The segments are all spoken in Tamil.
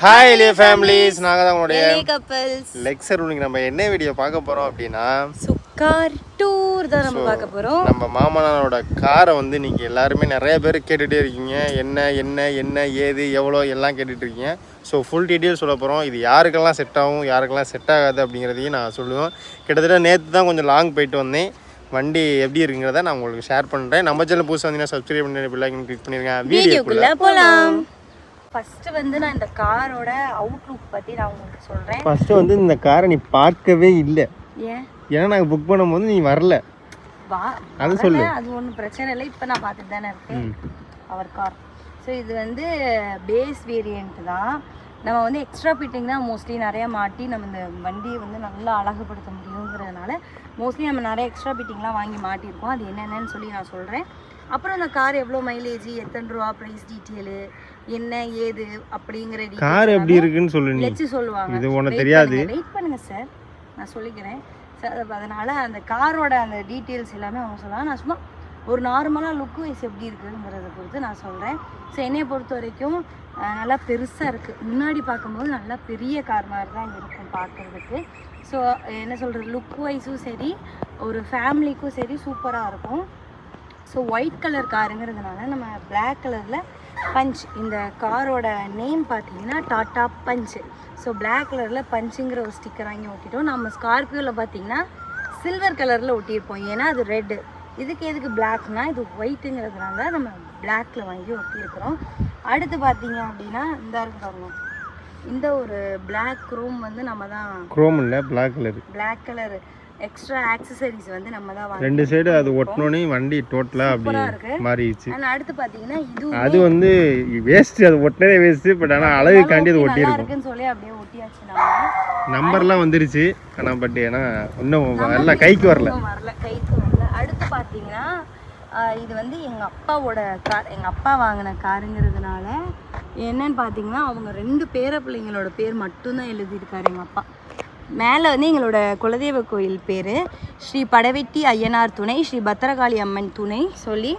ஹாய் லே ஃபேமிலிஸ் நாங்கள் தான் உங்களுடைய couples. லெக்சர் இன்னைக்கு நம்ம என்ன வீடியோ பார்க்க போகிறோம் அப்படின்னா கார் டூர் தான் நம்ம பார்க்க போகிறோம் நம்ம மாமனாரோட காரை வந்து நீங்கள் எல்லாருமே நிறைய பேர் கேட்டுகிட்டே இருக்கீங்க. என்ன என்ன என்ன ஏது எவ்வளோ எல்லாம் கேட்டுட்டு இருக்கீங்க. ஸோ ஃபுல் டீட்டெயில் சொல்ல போகிறோம் இது யாருக்கெல்லாம் செட் ஆகும் யாருக்கெல்லாம் செட் ஆகாது அப்படிங்கிறதையும் நான் சொல்லுவேன். கிட்டத்தட்ட நேற்று தான் கொஞ்சம் லாங் போயிட்டு வந்தேன். வண்டி எப்படி இருக்குங்கிறத நான் உங்களுக்கு ஷேர் பண்ணுறேன் நம்ம சேனல் புதுசாக வந்தீங்கன்னா சப்ஸ்கிரைப் பண்ணி பிள்ளைங்க கிளிக் பண்ணிருக்கேன் வீடியோக்குள்ள போகலாம் ஃபர்ஸ்ட் வந்து நான் இந்த காரோட அவுட்லுக் பற்றி நான் உங்களுக்கு சொல்கிறேன் ஃபஸ்ட்டு வந்து இந்த காரை நீ பார்க்கவே இல்லை. ஏன்? ஏன்னா நாங்கள் புக் பண்ணும்போது நீ வரல. வா அது சொல்லு. அது ஒன்றும் பிரச்சனை இல்லை. இப்போ நான் பார்த்துட்டு தானே இருக்கேன். அவர் கார் ஸோ இது வந்து பேஸ் வேரியண்ட் தான். நம்ம வந்து எக்ஸ்ட்ரா ஃபிட்டிங் தான் மோஸ்ட்லி நிறைய மாட்டி நம்ம இந்த வண்டியை வந்து நல்லா அழகுபடுத்த முடியுங்கிறதுனால மோஸ்ட்லி நம்ம நிறைய எக்ஸ்ட்ரா ஃபிட்டிங்லாம் வாங்கி மாட்டியிருக்கோம். அது என்னென்னு சொல்லி நான் சொல்கிறேன் அப்புறம் அந்த கார் எவ்வளோ மைலேஜ் எத்தனை ரூபா ப்ரைஸ் டீட்டெயிலு என்ன ஏது அப்படிங்கிற கார் எப்படி இருக்குன்னு சொல்லு நீ. வச்சு சொல்லுவாங்க. இது உனக்கு தெரியாது. வெயிட் பண்ணுங்க சார் நான் சொல்லிக்கிறேன். சார் அதனால அந்த காரோட அந்த டீட்டெயில்ஸ் எல்லாமே அவங்க சொல்லலாம் நான் சும்மா ஒரு நார்மலாக லுக் வைஸ் எப்படி இருக்குங்கிறத பொறுத்து நான் சொல்கிறேன் ஸோ என்னைய பொறுத்த வரைக்கும் நல்லா பெருசாக இருக்குது முன்னாடி பார்க்கும்போது நல்லா பெரிய கார் மாதிரி தான் இருக்கும் பார்க்குறதுக்கு. ஸோ என்ன சொல்கிறது லுக் வைஸும் சரி ஒரு ஃபேமிலிக்கும் சரி சூப்பராக இருக்கும். ஸோ ஒயிட் கலர் காருங்கிறதுனால நம்ம Black கலரில் பஞ்ச். இந்த காரோட நேம் பார்த்தீங்கன்னா டாட்டா பஞ்ச். ஸோ Black கலரில் பஞ்சுங்கிற ஒரு ஸ்டிக்கர் வாங்கி ஒட்டிட்டோம். நம்ம ஸ்கார்பியோவில் பார்த்தீங்கன்னா சில்வர் கலரில் ஒட்டியிருப்போம். ஏன்னா அது ரெட்டு இதுக்கு எதுக்கு பிளாக்னா இது ஒயிட்டுங்கிறதுனால நம்ம பிளாக்ல வாங்கி ஒட்டியிருக்கிறோம். அடுத்து பார்த்தீங்க அப்படின்னா இந்த இருக்கு பாருங்க. இந்த ஒரு Black குரோம் வந்து நம்ம தான் குரோம் இல்லை black colour Black colour extra accessories வந்து நம்ம தான் ரெண்டு சைடு அது ஒட்டினோடனே வண்டி டோட்டலாக அப்படி. மாறிடுச்சு. ஆனால் அடுத்து பார்த்தீங்கன்னா இது அது வந்து வேஸ்ட் அது ஒட்டினதே வேஸ்ட் பட் ஆனால் அழகுக்காண்டி அது நல்லா ஒட்டியிருக்கும். இருக்குன்னு சொல்லி அப்படியே ஒட்டியாச்சு நாம நம்பர்லாம் வந்துருச்சு. ஆனால் பட் ஏன்னா இன்னும் எல்லாம் கைக்கு வரல. வரல கைக்கு வரல. அடுத்து பார்த்தீங்கன்னா ஆஹ் இது வந்து எங்கள் அப்பாவோட கார் எங்கள் அப்பா வாங்கின காருங்கிறதுனால என்னன்னு பார்த்தீங்கன்னா அவங்க ரெண்டு பேர பிள்ளைங்களோட பேர் மட்டும்தான் எழுதியிருக்காரு எங்கள் அப்பா. மேலே வந்து எங்களோட குலதெய்வ கோயில் பேர். ஸ்ரீ படவெட்டி ஐயனார் துணை ஸ்ரீ பத்திரகாளி அம்மன் துணை சொல்லி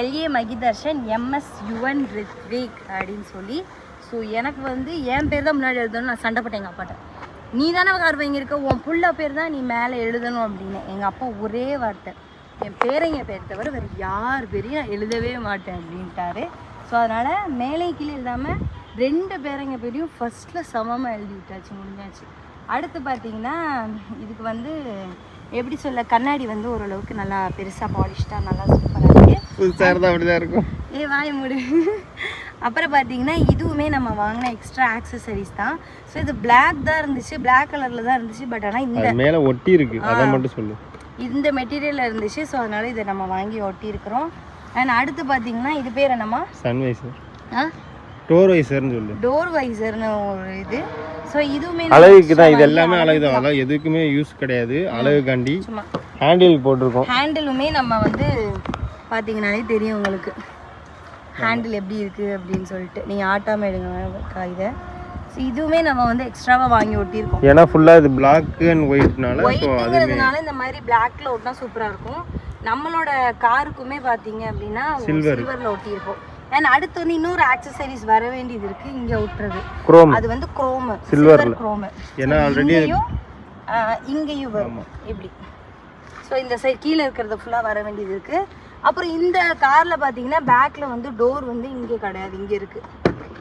எல்ஏ மகிதர்ஷன் எம்எஸ் யுவன் ரித்விக் அப்படின்னு சொல்லி. ஸோ எனக்கு வந்து என் பேர் தான் முன்னாடி எழுதணும் நான் சண்டை போட்டேன் எங்கள் அப்பாட்ட நீ தானே கார் வாங்கியிருக்க உன் புள்ள பேர் தான் நீ மேலே எழுதணும் அப்படின்னு. எங்கள் அப்பா ஒரே வார்த்தை. என் பேரைங்க பேர் தவிர வேறு யார் பேரையும் நான் எழுதவே மாட்டேன் அப்படின்ட்டாரு. ஸோ அதனால் மேலே கீழே எழுதாமல் ரெண்டு பேரைங்க பேரையும் ஃபஸ்ட்டில் சமமாக எழுதி விட்டாச்சு முடிஞ்சாச்சு. அடுத்து பார்த்தீங்கன்னா இதுக்கு வந்து எப்படி சொல்ல கண்ணாடி வந்து ஓரளவுக்கு நல்லா பெருசாக பாலிஷ்டாக நல்லா சூப்பராக இருக்குது இருக்கும். ஏ வாய மூடு. அப்புறம் பார்த்தீங்கன்னா இதுவுமே நம்ம வாங்கின எக்ஸ்ட்ரா ஆக்சசரிஸ் தான். ஸோ இது Black தான் இருந்துச்சு Black கலரில் தான் இருந்துச்சு பட் ஆனால் இந்த மேலே ஒட்டி இருக்கு. அதை மட்டும் சொல்லு. இந்த மெட்டீரியல் இருந்துச்சு ஸோ அதனால இதை நம்ம வாங்கி ஒட்டியிருக்கிறோம். அண்ட் அடுத்து பார்த்தீங்கன்னா இது பேர் என்னம்மா? சன்வைசர் ஆ? டோர் வைசர்னு சொல்லு. டோர் வைசர்னு ஒரு இது. ஸோ இதுவுமே அழகுக்கு தான் இது எல்லாமே அழகு தான் அழகு எதுக்குமே யூஸ் கிடையாது. அழகுக்காண்டி சும்மா. ஹேண்டில் போட்டிருக்கோம். ஹேண்டிலுமே நம்ம வந்து பார்த்தீங்கனாலே தெரியும் உங்களுக்கு. ஹேண்டில் எப்படி இருக்குது அப்படின்னு சொல்லிட்டு. நீங்கள் ஆட்டாம எடுங்க இதை. இதுவுமே நம்ம வந்து எக்ஸ்ட்ராவாக வாங்கி ஒட்டியிருக்கோம். ஏன்னா ஃபுல்லாக இது பிளாக் அண்ட் ஒயிட்னால இந்த மாதிரி பிளாக்ல ஒட்டினா சூப்பராக இருக்கும். நம்மளோட காருக்குமே பார்த்தீங்க அப்படின்னா சில்வரில் ஒட்டியிருக்கோம். அண்ட் அடுத்து வந்து இன்னொரு ஆக்சசரிஸ் வர வேண்டியது இருக்குது இங்கே ஒட்டுறது. குரோம் அது வந்து குரோமு. சில்வர் குரோமு ஏன்னா already இங்கேயும் வரும். இப்படி ஸோ இந்த சைட் கீழே இருக்கிறது ஃபுல்லாக வர வேண்டியது இருக்குது அப்புறம் இந்த காரில் பார்த்தீங்கன்னா பேக்கில் வந்து டோர் வந்து இங்கே கிடையாது இங்கே இருக்குது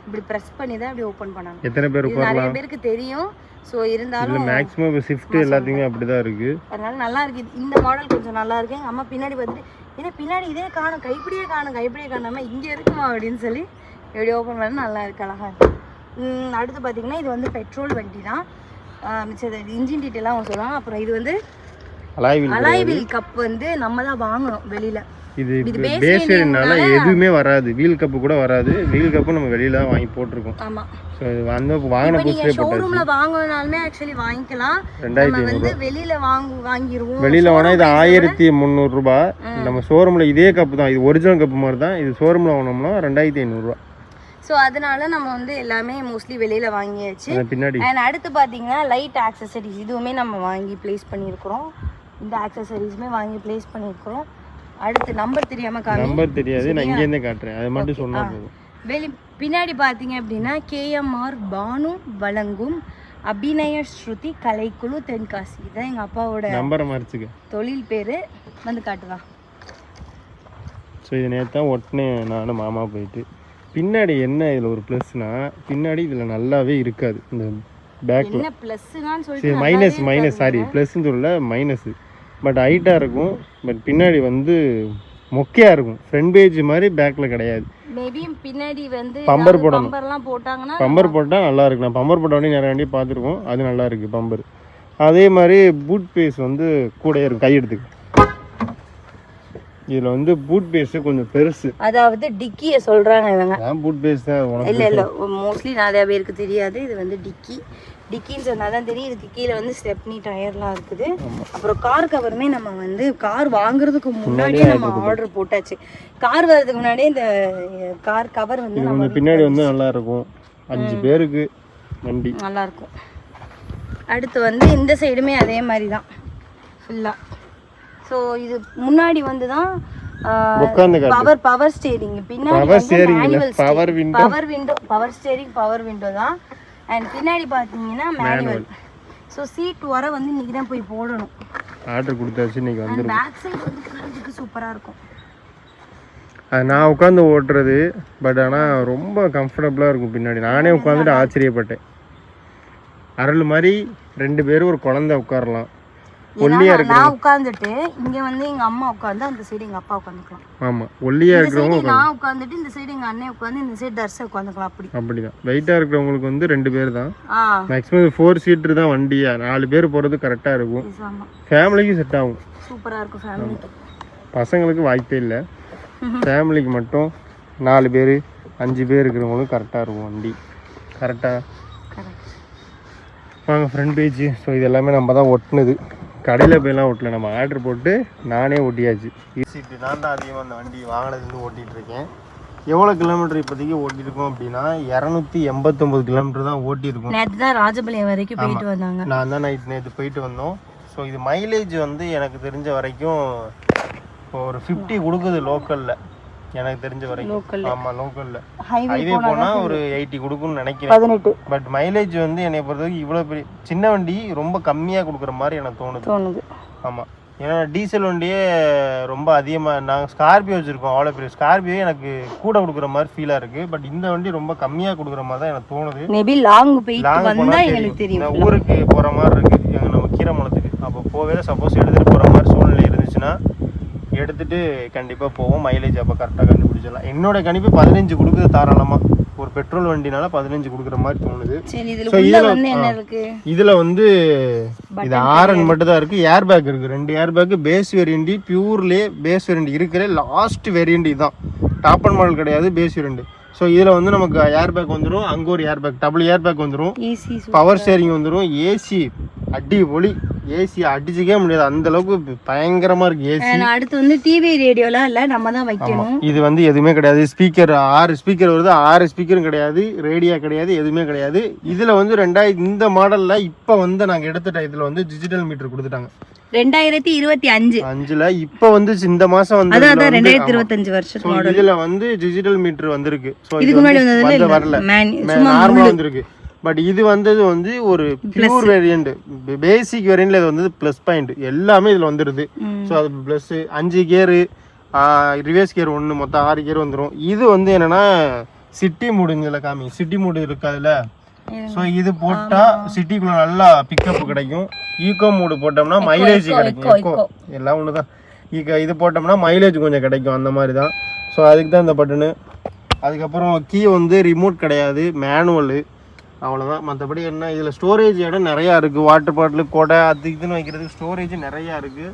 இப்படி ப்ரெஸ் பண்ணி தான் இப்படி ஓப்பன் பண்ணாங்க எத்தனை பேர் நிறைய பேருக்கு தெரியும். ஸோ இருந்தாலும் மேக்ஸிமம் ஷிஃப்ட் எல்லாத்தையுமே அப்படி தான் இருக்கு. அதனால நல்லா இருக்கு. இது- இந்த மாடல் கொஞ்சம் நல்லா இருக்கு. எங்கள் அம்மா பின்னாடி பார்த்துட்டு ஏன்னா பின்னாடி இதே காணும். கைப்பிடியே காணும். கைப்பிடியே காணாம இங்கே இருக்குமா அப்படின்னு சொல்லி எப்படி ஓப்பன் பண்ண நல்லா இருக்கு அழகா. இருக்கு உம், அடுத்து பார்த்தீங்கன்னா இது வந்து பெட்ரோல் வண்டி தான் மிச்சது இன்ஜின் டீட்டெயிலாக அவங்க சொல்லுவாங்க. அப்புறம் இது வந்து அலாய்வில் கப் வந்து நம்ம தான் வாங்கணும் வெளியில. இது பேஸ்வேரியனால எதுவுமே வராது. வீல் கப்பு கூட வராது. வீல் கப்பு நம்ம வெளியில தான் வாங்கி போட்டிருக்கோம். ஆமா. ஸோ இது வந்து வாங்கின புதுசுலேயே போட்டாச்சு. வாங்கினாலுமே ஆக்சுவலி வாங்கிக்கலாம். ரெண்டாயிரத்தி வந்து வெளியில வாங்கு வாங்கிடுவோம் வெளியில வாங்கினா இது ஆயிரத்தி முந்நூறுரூபா நம்ம ஷோரூமில் இதே கப்பு தான். இது ஒரிஜினல் கப்பு மாதிரி தான். இது ஷோரூமில் வாங்கினோம்னா ரெண்டாயிரத்தி ஐநூறுரூவா ஸோ அதனால நம்ம வந்து எல்லாமே மோஸ்ட்லி வெளியில வாங்கியாச்சு. பின்னாடி. அண்ட் அடுத்து பார்த்தீங்கன்னா லைட் ஆக்சசரிஸ் இதுவுமே நம்ம வாங்கி ப்ளேஸ் பண்ணியிருக்கிறோம். இந்த ஆக்சசரிஸுமே வாங்கி ப்ளேஸ் பண்ணியிருக்கிறோம். அடுத்து நம்பர் தெரியாம காமி நம்பர் தெரியாது. நான் இங்கேருந்தே காட்டுறேன். அது மட்டும் சொன்னா போதும். வெளி பின்னாடி பார்த்தீங்க அப்படின்னா கேஎம்ஆர் பானு வழங்கும் அபிநய ஸ்ருதி கலைக்குழு தென்காசி. இதான் எங்கள் அப்பாவோட நம்பரை மறைச்சிக்க. தொழில் பேர். வந்து காட்டுவா ஸோ இது நேற்று தான் ஒட்டினேன் நானும் மாமா போயிட்டு பின்னாடி என்ன இதில் ஒரு ப்ளஸ்னா பின்னாடி இதில் நல்லாவே இருக்காது. இந்த பேக்கில் மைனஸ் மைனஸ் சாரி ப்ளஸ்ன்னு சொல்லல மைனஸ் பட் ஹைட்டாக இருக்கும். பட் பின்னாடி வந்து மொக்கையாக இருக்கும். ஃப்ரண்ட் பேஜ் மாதிரி பேக்கில் கிடையாது. மேபி பின்னாடி வந்து பம்பர் போடணும். பம்பர்லாம் போட்டாங்கன்னா பம்பர் போட்டால் நல்லா இருக்கு நான் பம்பர் போட்ட நிறைய வண்டி பார்த்துருக்கோம். அது நல்லா இருக்கு பம்பர் அதே மாதிரி பூட் பேஸ் வந்து கூடயே இருக்கும். கையெடுத்துக்கு இதில் வந்து பூட் பேஸு கொஞ்சம் பெருசு. அதாவது டிக்கியை சொல்றாங்க இவங்க. பூட் பேஸ் தான்? இல்ல இல்ல. மோஸ்ட்லி நிறைய பேருக்கு தெரியாது. இது வந்து டிக்கி. டிக்கின்னு சொன்னா தான் தெரியும். இதுக்கு கீழே வந்து ஸ்டெப்னி டயர்லாம் இருக்குது. அப்புறம் கார் கவருமே நம்ம வந்து கார் வாங்குறதுக்கு முன்னாடியே நம்ம ஆர்டர் போட்டாச்சு. கார் வர்றதுக்கு முன்னாடியே இந்த கார் கவர் வந்து நம்ம பின்னாடி வந்து நல்லா இருக்கும் அஞ்சு பேருக்கு வண்டி. நல்லா இருக்கும் அடுத்து வந்து இந்த சைடுமே அதே மாதிரி தான். ஃபுல்லாக ஸோ இது முன்னாடி வந்து தான் பவர் பவர் ஸ்டேரிங் பின்னாடி power window. Power window power steering power window தான். அண்ட் பின்னாடி பார்த்தீங்கன்னா மேனுவல் ஸோ சீட் வர வந்து இன்னைக்கு தான் போய் போடணும். ஆர்டர் கொடுத்தாச்சு இன்னைக்கு வந்து பேக் சைடு வந்து சூப்பராக இருக்கும். அது நான் உட்காந்து ஓட்டுறது பட் ஆனால் ரொம்ப கம்ஃபர்டபுளாக இருக்கும் பின்னாடி. நானே உட்காந்துட்டு ஆச்சரியப்பட்டேன். அருள் மாதிரி ரெண்டு பேரும் ஒரு குழந்தை உட்காரலாம். ஒல்லியாக ஏன்னா நான் உட்காந்துட்டு இங்க வந்து எங்க அம்மா உட்காந்து அந்த சைடு எங்க அப்பா உட்காந்துக்கலாம் ஆமாம் ஒல்லியாக இந்த இருக்கிறவங்க நான் உட்காந்துட்டு இந்த சைடு எங்க அண்ணன் உட்காந்து இந்த சைடு தர்ஷா உட்காந்துக்கலாம் அப்படி. அப்படி தான் வெயிட்டாக இருக்கிறவங்களுக்கு வந்து ரெண்டு பேர் தான். மேக்ஸிமம் ஃபோர் சீட்டர் தான் வண்டியா. நாலு பேர் போகிறது கரெக்டாக இருக்கும். ஆமா ஃபேமிலிக்கு செட் ஆகும். சூப்பரா இருக்கும் ஃபேமிலிக்கு பசங்களுக்கு வாய்ப்பே இல்லை. ஃபேமிலிக்கு மட்டும் நாலு பேர் அஞ்சு பேர் இருக்கிறவங்களுக்கு கரெக்டாக இருக்கும் வண்டி. கரெக்டாக கரெக்ட் வாங்க ஃப்ரண்ட் பேஜ் ஸோ இது எல்லாமே நம்ம தான் ஒட்டினது. கடையில் போயெல்லாம் ஒட்டல நம்ம ஆர்டர் போட்டு நானே ஒட்டியாச்சு சீட்டு நான் தான் அதிகமாக அந்த வண்டி வாங்கினதுலேருந்து ஓட்டிகிட்டு இருக்கேன் எவ்வளோ கிலோமீட்டர் இப்போதைக்கு ஓட்டியிருக்கோம் அப்படின்னா இரநூத்தி எண்பத்தொம்பது கிலோமீட்டர் தான் ஓட்டியிருக்கோம். நேற்று தான் ராஜபாளையம் வரைக்கும் போயிட்டு வந்தாங்க. நான் தான் நைட் நேற்று போயிட்டு வந்தோம். ஸோ இது மைலேஜ் வந்து எனக்கு தெரிஞ்ச வரைக்கும் இப்போ ஒரு ஃபிஃப்டி கொடுக்குது லோக்கலில் எனக்கு தெரிஞ்ச வரைக்கும். ஆமாம் லோக்கலில் ஹைவே போனால் ஒரு எயிட்டி கொடுக்குன்னு நினைக்கிறேன். பட் மைலேஜ் வந்து என்னை பொறுத்தவரைக்கும் இவ்வளோ பெரிய சின்ன வண்டி ரொம்ப கம்மியாக கொடுக்குற மாதிரி எனக்கு தோணுது. தோணுது. ஆமாம் ஏன்னா டீசல் வண்டியே ரொம்ப அதிகமாக நாங்கள் ஸ்கார்பியோ வச்சுருக்கோம் அவ்வளோ பெரிய ஸ்கார்பியோ எனக்கு கூட கொடுக்குற மாதிரி ஃபீலாக இருக்குது பட் இந்த வண்டி ரொம்ப கம்மியாக கொடுக்குற மாதிரி தான் எனக்கு தோணுது. மேபி லாங் லாங் போனால் எங்களுக்கு தெரியும். நான் ஊருக்கு போகிற மாதிரி இருக்குது எங்கள் நம்ம கீரமலத்துக்கு அப்போ போவே சப்போஸ் எடுத்துகிட்டு போகிற மாதிரி சூழ்நிலை இருந்துச்சுன்னா எடுத்துட்டு கண்டிப்பாக போவோம். மைலேஜ் அப்போ கரெக்டாக கண்டுபிடிச்சிடலாம். என்னோட கணிப்பு பதினஞ்சு கொடுக்குது தாராளமாக ஒரு பெட்ரோல் வண்டினால பதினஞ்சு கொடுக்குற மாதிரி தோணுது. இதுல வந்து இது ஆரன் மட்டும் தான் இருக்கு. ஏர் பேக் இருக்கு. ரெண்டு ஏர் பேக் பேஸ் வேரியண்ட் பியூர்லேயே பேஸ் வேரியண்ட் இருக்கிற லாஸ்ட் வேரியண்ட் இதுதான் டாப் அண்ட் மாடல் கிடையாது பேஸ் வேரியண்ட் ஸோ இதில் வந்து நமக்கு ஏர் பேக் வந்துடும் அங்கே ஒரு air bag double air bag வந்துடும் ஏசி பவர் ஸ்டேரிங் வந்துடும் ஏசி அடி ஒளி. ஏசி அடிச்சுக்கவே முடியாது. அந்த அளவுக்கு பயங்கரமா இருக்கு ஏசி அடுத்து வந்து டிவி ரேடியோலாம் இல்ல நம்ம தான் வைக்கணும். இது வந்து எதுவுமே கிடையாது. ஸ்பீக்கர் ஆறு ஸ்பீக்கர் வருது. ஆறு ஸ்பீக்கரும் கிடையாது. ரேடியோ கிடையாது. எதுவுமே கிடையாது. இதுல வந்து ரெண்டாயிரத்தி இந்த மாடல்ல இப்ப வந்து நாங்க எடுத்த டயத்துல வந்து டிஜிட்டல் மீட்டர் கொடுத்துட்டாங்க. ரெண்டாயிரத்தி இருபத்தி அஞ்சு. அஞ்சுல இப்ப வந்து இந்த மாசம் வந்து அதான் அதான் ரெண்டாயிரத்தி. இருபத்தஞ்சு வருஷம் இதுல வந்து டிஜிட்டல் மீட்டர் வந்திருக்கு. இதுக்கு முன்னாடி வந்து வந்ததுல வரல. நார்மலா வந்திருக்கு. பட் இது வந்தது வந்து ஒரு பியூர் வேரியண்ட் பேசிக் வேரியண்ட்ல இது வந்து ப்ளஸ் பாயிண்ட் எல்லாமே இதுல வந்துருது. ஸோ அது ப்ளஸ் அஞ்சு கியரு ரிவர்ஸ் கியர் ஒன்று மொத்தம் ஆறு கியர் வந்துடும் இது வந்து என்னன்னா சிட்டி மூடுங்கள காமி. சிட்டி மூடு இருக்கு அதுல ஸோ இது போட்டா சிட்டிக்குள்ள நல்லா பிக்கப் கிடைக்கும். ஈகோ மூடு போட்டோம்னா மைலேஜ் கிடைக்கும். eco. எல்லாம் ஒன்று தான் ஈக இது போட்டோம்னா மைலேஜ் கொஞ்சம் கிடைக்கும். அந்த மாதிரி தான் ஸோ அதுக்கு தான் இந்த பட்டனு அதுக்கப்புறம் கீ வந்து ரிமோட் கிடையாது. மேனுவலு அவ்வளோதான் மற்றபடி என்ன இதில் ஸ்டோரேஜ் இடம் நிறையா இருக்குது வாட்டர் பாட்டில் கொடை அது இதுன்னு வைக்கிறதுக்கு ஸ்டோரேஜ் நிறையா இருக்குது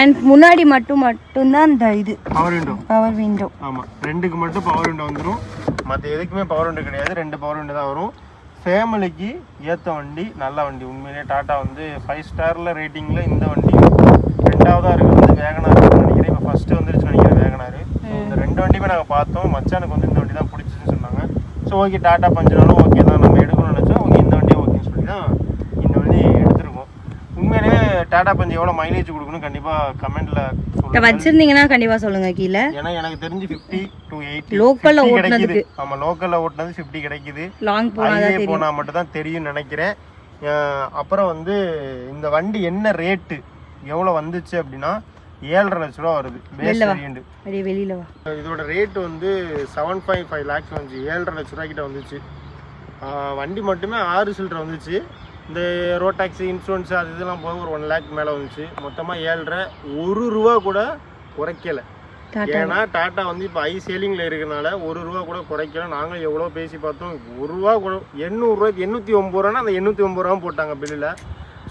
அண்ட் முன்னாடி மட்டும் மட்டும்தான் இந்த இது. பவர் விண்டோ பவர் விண்டோ ஆமாம் ரெண்டுக்கு மட்டும் பவர் விண்டோ வந்துடும் மற்ற எதுக்குமே பவர் விண்டோ கிடையாது. ரெண்டு பவர் விண்டோ தான் வரும். ஃபேமிலிக்கு ஏற்ற வண்டி நல்ல வண்டி. உண்மையிலேயே டாட்டா வந்து ஃபைவ் ஸ்டாரில் ரேட்டிங்கில் இந்த வண்டி. ரெண்டாவதாக இருக்கிறது வந்து வேகனார் நினைக்கிறேன். இப்போ ஃபஸ்ட்டு வந்துருச்சு நினைக்கிறேன் வேகனார் இந்த ரெண்டு வண்டியுமே நாங்கள் பார்த்தோம். மச்சானுக்கு வந்து இந்த வண்டி தான் பிடிச்சிச்சுன்னு சொன்னாங்க. ஸோ ஓகே டாட்டா பஞ்சுனாலும் ஓகே தான் நம்ம எடுக்கணும்னு நினச்சோம் ஓகே இந்த வண்டியை ஓகேன்னு சொல்லி தான் இந்த வண்டி எடுத்திருக்கோம் உண்மையிலேயே டாடா பஞ்சு எவ்வளோ மைலேஜ் கொடுக்கணும் கண்டிப்பாக கமெண்ட்டில் வச்சிருந்தீங்கன்னா கண்டிப்பா சொல்லுங்க கீழே. ஏன்னா எனக்கு தெரிஞ்சு ஃபிஃப்டி டு எயிட்டி லோக்கல்ல ஓட்டுனதுக்கு. ஆமாம் லோக்கலில் ஓட்டுனது ஃபிஃப்டி கிடைக்குது. லாங் தெரியும். போனால் மட்டும் தான் தெரியும்னு நினைக்கிறேன். அப்புறம் வந்து இந்த வண்டி என்ன ரேட்டு எவ்வளோ வந்துச்சு அப்படின்னா ஏழரை லட்ச ரூபா வருது. வெளியில இதோட ரேட் வந்து செவன் பாயிண்ட் ஃபைவ் லேக்ஸ் வந்துச்சு. ஏழரை லட்ச ரூபா கிட்ட வந்துச்சு வண்டி மட்டுமே ஆறு சில்லரை வந்துச்சு. இந்த ரோட் டாக்ஸி இன்சூரன்ஸ் அது இதெல்லாம் போக ஒரு ஒன் லேக் மேலே வந்துச்சு. மொத்தமாக ஏழரை ஒரு ரூபா கூட குறைக்கல. ஏன்னா டாட்டா வந்து இப்போ ஐ சேலிங்கில் இருக்கனால ஒரு ரூபா கூட குறைக்கல. நாங்களும் எவ்வளோ பேசி பார்த்தோம். ஒரு ரூபா கூட எண்ணூறுரூவாய்க்கு எண்ணூற்றி ஒம்பது ரூபானா அந்த எண்ணூற்றி ஒம்பது ரூபா போட்டாங்க பில்லில்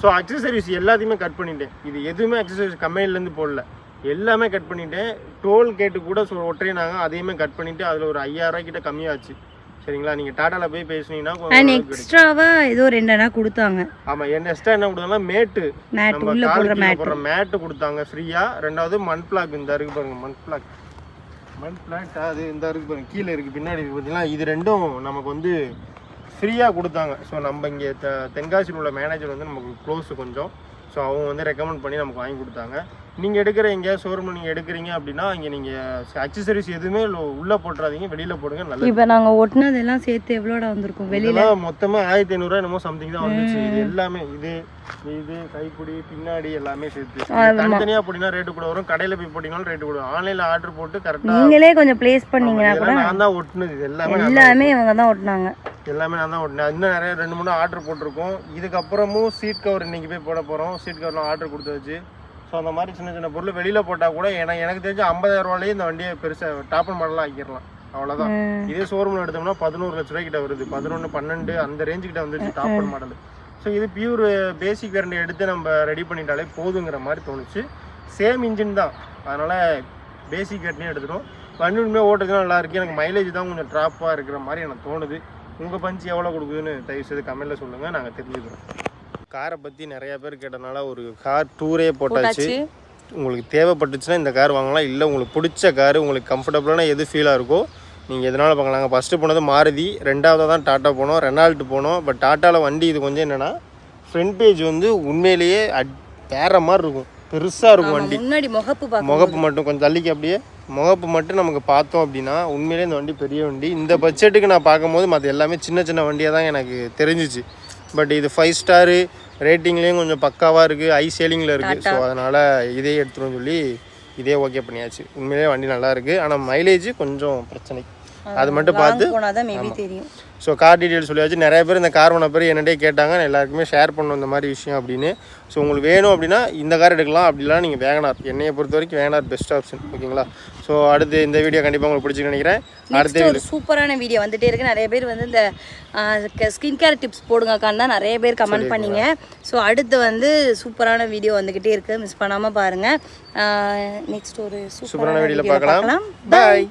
ஸோ அக்சசரிஸ் எல்லாத்தையுமே கட் பண்ணிட்டேன். இது எதுவுமே அக்சசரிஸ் கம்பெனிலேருந்து போடல. எல்லாமே கட் பண்ணிட்டேன். டோல் கேட்டு கூட சொ- ஒட்டுறினாங்க அதையுமே கட் பண்ணிட்டு அதில் ஒரு ஐயாயிரம் ரூபாய் கிட்ட கம்மியாச்சு. சரிங்களா? நீங்கள் டாட்டாவில் போய் பேசுனீங்கன்னா அண்ட் ஓரளவுக்கு கிடைக்கும். எக்ஸ்ட்ராவா ஏதோ ரெண்டு அண்ணா கொடுத்தாங்க. ஆமாம் என்ன எக்ஸ்ட்ரா என்ன கொடுத்தாங்கன்னா மேட்டு. மேட் உள்ள போடுற மேட் போடுற மேட்டு கொடுத்தாங்க ஃப்ரீயா ரெண்டாவது மண் பிளாக் இந்த இருக்கு பாருங்க மண் பிளாக் மண் பிளாக் அது இந்த இருக்கு பாருங்க கீழே இருக்கு பின்னாடி இருக்கு பார்த்தீங்களா இது ரெண்டும் நமக்கு வந்து ஃப்ரீயாக கொடுத்தாங்க. ஸோ நம்ம இங்கே தென்காசியில் உள்ள மேனேஜர் வந்து நமக்கு க்ளோஸ் கொஞ்சம். ஸோ அவங்க வந்து ரெக்கமெண்ட் பண்ணி நமக்கு வாங்கி கொடுத்தாங்க. நீங்கள் எடுக்கிற எங்கேயாவது ஷோரூமில் நீங்கள் எடுக்கிறீங்க அப்படின்னா இங்கே நீங்கள் அக்சசரிஸ் எதுவுமே உள்ள- போட்டுறாதீங்க வெளியில் போடுங்க நல்லது. இப்போ நாங்க ஒட்டினதெல்லாம் சேர்த்து எவ்வளோடா வந்திருக்கும்? வெளியில? இதெல்லாம் மொத்தமா ஆயிரத்தி ஐநூறுரூவா என்னமோ சம்திங் தான் வந்துச்சு. இது எல்லாமே இது இது கைப்பிடி பின்னாடி எல்லாமே சேர்த்து. இது தனித்தனியா போட்டீங்கன்னா ரேட்டு கூட வரும். கடையில போய் போட்டீங்கனாலும் ரேட்டு கூட ஆன்லைன்ல ஆர்டர் போட்டு கரெக்டா நீங்களே கொஞ்சம் ப்ளேஸ் பண்ணீங்கன்னா கூட நான் தான் ஒட்டுனது. எல்லாமே எல்லாமே இவங்க தான் ஒட்டினாங்க. எல்லாமே நான் தான் ஒட்டினேன் இன்னும் நிறைய ரெண்டு மூணு ஆர்டர் போட்டிருக்கோம். இதுக்கப்புறமும் சீட் கவர் இன்னைக்கு போய் போட போறோம். சீட் கவர்லாம் ஆர்டர் கொடுத்து வச்சு. ஸோ அந்த மாதிரி சின்ன சின்ன பொருள் வெளியில போட்டா கூட எனக்கு எனக்கு தெரிஞ்சு ஐம்பதாயிரம் ரூபாயிலேயே இந்த வண்டியை பெருசா டாப் அண்ட் மாடலாக ஆக்கிடலாம். அவ்வளவுதான். ம். இதே ஷோரூம்ல எடுத்தோம்னா பதினோரு லட்ச ரூபாய் கிட்ட வருது. பதினொன்று பன்னெண்டு அந்த ரேஞ்சு கிட்ட வந்துருச்சு டாப் அண்ட் மாடல் ஸோ இது பியூர் பேசிக் வேரண்டி எடுத்து நம்ம ரெடி பண்ணிட்டாலே போதுங்கிற மாதிரி தோணுச்சு. சேம் இன்ஜின் தான். அதனால பேசிக் வேரண்டியும் எடுத்துட்டோம். வண்டி உண்மையாக ஓட்டுறதுக்கு நல்லா எனக்கு மைலேஜ் தான் கொஞ்சம் ட்ராப்பாக இருக்கிற மாதிரி எனக்கு தோணுது. உங்கள் பஞ்சு எவ்வளோ கொடுக்குதுன்னு தயவு செய்து கமெண்ட்டில் சொல்லுங்கள் நாங்கள் தெரிஞ்சுக்கிறோம். காரை பற்றி நிறைய பேர் கேட்டனால ஒரு கார் டூரே போட்டாச்சு. உங்களுக்கு தேவைப்பட்டுச்சுன்னா இந்த கார் வாங்கலாம். இல்லை உங்களுக்கு பிடிச்ச கார் உங்களுக்கு கம்ஃபர்டபுளான எது ஃபீலாக இருக்கோ நீங்கள் எதனால பார்க்கலாம் நாங்கள் ஃபஸ்ட்டு போனது மாருதி ரெண்டாவதாக தான் டாட்டா போனோம் ரெனால்ட்டு போனோம். பட் டாட்டாவில் வண்டி இது கொஞ்சம் என்னென்னா ஃப்ரண்ட் பேஜ் வந்து உண்மையிலேயே அட் வேற மாதிரி இருக்கும். பெருசாக இருக்கும் வண்டி. முன்னாடி முகப்பு முகப்பு மட்டும் கொஞ்சம் தள்ளிக்கு அப்படியே முகப்பு மட்டும் நமக்கு பார்த்தோம் அப்படின்னா உண்மையிலே இந்த வண்டி பெரிய வண்டி. இந்த பட்ஜெட்டுக்கு நான் பார்க்கும்போது மற்ற எல்லாமே சின்ன சின்ன வண்டியாக தான் எனக்கு தெரிஞ்சிச்சு. பட் இது ஃபைவ் ஸ்டாரு ரேட்டிங்லேயும் கொஞ்சம் பக்காவாக இருக்குது ஐ சேலிங்கில் இருக்குது ஸோ அதனால் இதே எடுத்துருன்னு சொல்லி இதே ஓகே பண்ணியாச்சு. உண்மையிலேயே வண்டி நல்லா இருக்குது ஆனால் மைலேஜ் கொஞ்சம் பிரச்சனை. அது மட்டும் பார்த்து தெரியும். ஸோ கார் டீட்டெயில் சொல்லியாச்சு. நிறைய பேர் இந்த கார் ஒன்ற பேர் என்னட்டே கேட்டாங்க. நான் எல்லாருக்குமே ஷேர் பண்ணணும் இந்த மாதிரி விஷயம் அப்படின்னு. ஸோ உங்களுக்கு வேணும் அப்படின்னா இந்த கார் எடுக்கலாம். அப்படிலாம் நீங்கள் வேகனார். என்னையை பொறுத்த வரைக்கும் வேகனார் பெஸ்ட் ஆப்ஷன் ஓகேங்களா ஸோ அடுத்து இந்த வீடியோ கண்டிப்பாக உங்களுக்கு பிடிச்சின்னு நினைக்கிறேன். அடுத்த ஒரு சூப்பரான வீடியோ வந்துட்டே இருக்கு. நிறைய பேர் வந்து இந்த ஸ்கின் கேர் டிப்ஸ் போடுங்கக்கான்னு தான் நிறைய பேர் கமெண்ட் பண்ணீங்க. ஸோ அடுத்து வந்து சூப்பரான வீடியோ வந்துகிட்டே இருக்கு. மிஸ் பண்ணாம பாருங்க. நெக்ஸ்ட் ஒரு சூப்பரான வீடியோவில் வீடியோ பார்க்கலாம். பார்க்கலாம். பாய்